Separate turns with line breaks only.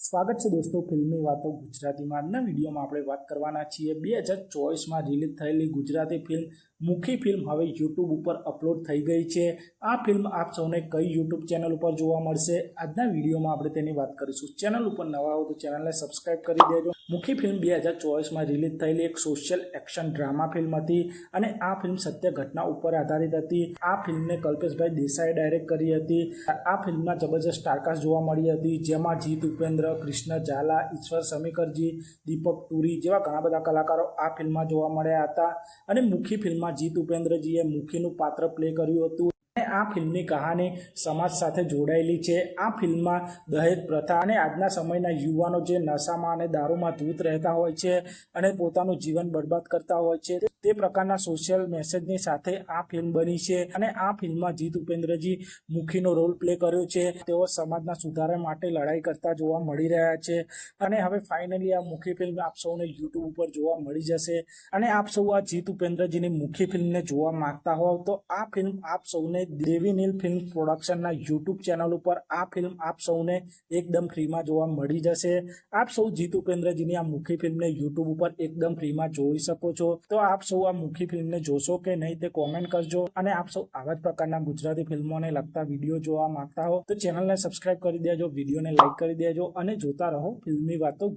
સ્વાગત છે દોસ્તો, ફિલ્મી વાતો ગુજરાતીમાં. આજના વિડીયોમાં આપણે વાત કરવાના છીએ બે હજાર ચોવીસમાં રિલીઝ થયેલી ગુજરાતી ફિલ્મ મુખી ફિલ્મ હવે યુટ્યુબ ઉપર અપલોડ થઈ ગઈ છે. આ ફિલ્મ આપ સૌને કઈ યુટ્યુબ ચેનલ ઉપર જોવા મળશે? આજના વિડીયોમાં આપણે તેની વાત કરીશું. ચેનલ ઉપર નવા હો તો ચેનલને સબસ્ક્રાઇબ કરી દેજો. મુખી ફિલ્મ બે હજાર ચોવીસમાં રિલીઝ થયેલી એક સોશિયલ એક્શન ડ્રામા ફિલ્મ હતી અને આ ફિલ્મ સત્ય ઘટના ઉપર આધારિત હતી. આ ફિલ્મને કલ્પેશભાઈ દેસાઈએ ડાયરેક્ટ કરી હતી. આ ફિલ્મમાં જબરજસ્ત સ્ટારકાસ્ટ જોવા મળી હતી, જેમાં જીત ઉપેન્દ્ર, કૃષ્ણ ઝાલા, ઈશ્વર સમીકરજી, દીપક ટુરી જેવા ઘણા બધા કલાકારો આ ફિલ્મમાં જોવા મળ્યા હતા. અને મુખી ફિલ્મમાં જીત ઉપેન્દ્રજીએ મુખીનું પાત્ર પ્લે કર્યું હતું. આ ફિલ્મની કહાની સમાજ સાથે જોડાયેલી છે. આ ફિલ્મમાં દહેજ, પ્રથા અને આજના સમયના યુવાનો જે નશામાં અને દારૂમાં ધૂત રહેતા હોય છે અને પોતાનું જીવન બરબાદ કરતા હોય છે, તે પ્રકારના સોશિયલ મેસેજની સાથે આ ફિલ્મ બની છે અને આ ફિલ્મમાં જીત ઉપેન્દ્રજી મુખીનો રોલ પ્લે કર્યો છે. તેઓ સમાજના સુધારા માટે લડાઈ કરતા જોવા મળી રહ્યા છે અને હવે ફાઇનલી આ મુખી ફિલ્મ આપ સૌને યુટ્યુબ ઉપર જોવા મળી જશે અને આપ સૌ આ જીત ઉપેન્દ્રજીની મુખી ફિલ્મને જોવા માંગતા હોવ તો આ ફિલ્મ આપ સૌને દેવી નીલ ફિલ્મ પ્રોડક્શનના યુટ્યુબ ચેનલ ઉપર આ ફિલ્મ આપ સૌને એકદમ ફ્રીમાં જોવા મળી જશે. આપ સૌ જીત ઉપેન્દ્રજીની આ મુખી ફિલ્મને યુટ્યુબ ઉપર એકદમ ફ્રીમાં જોઈ શકો છો. તો આપ સૌ આ મુખી ફિલ્મને જોશો કે નહીં તે કોમેન્ટ કરજો. અને આપ સૌ આવા જ પ્રકારના ગુજરાતી ફિલ્મોને લગતા વીડિયો જોવા માંગતા હો તો ચેનલને સબસ્ક્રાઇબ કરી દેજો વિડીયોને લાઇક કરી દેજો અને જોતા રહો ફિલ્મી વાતો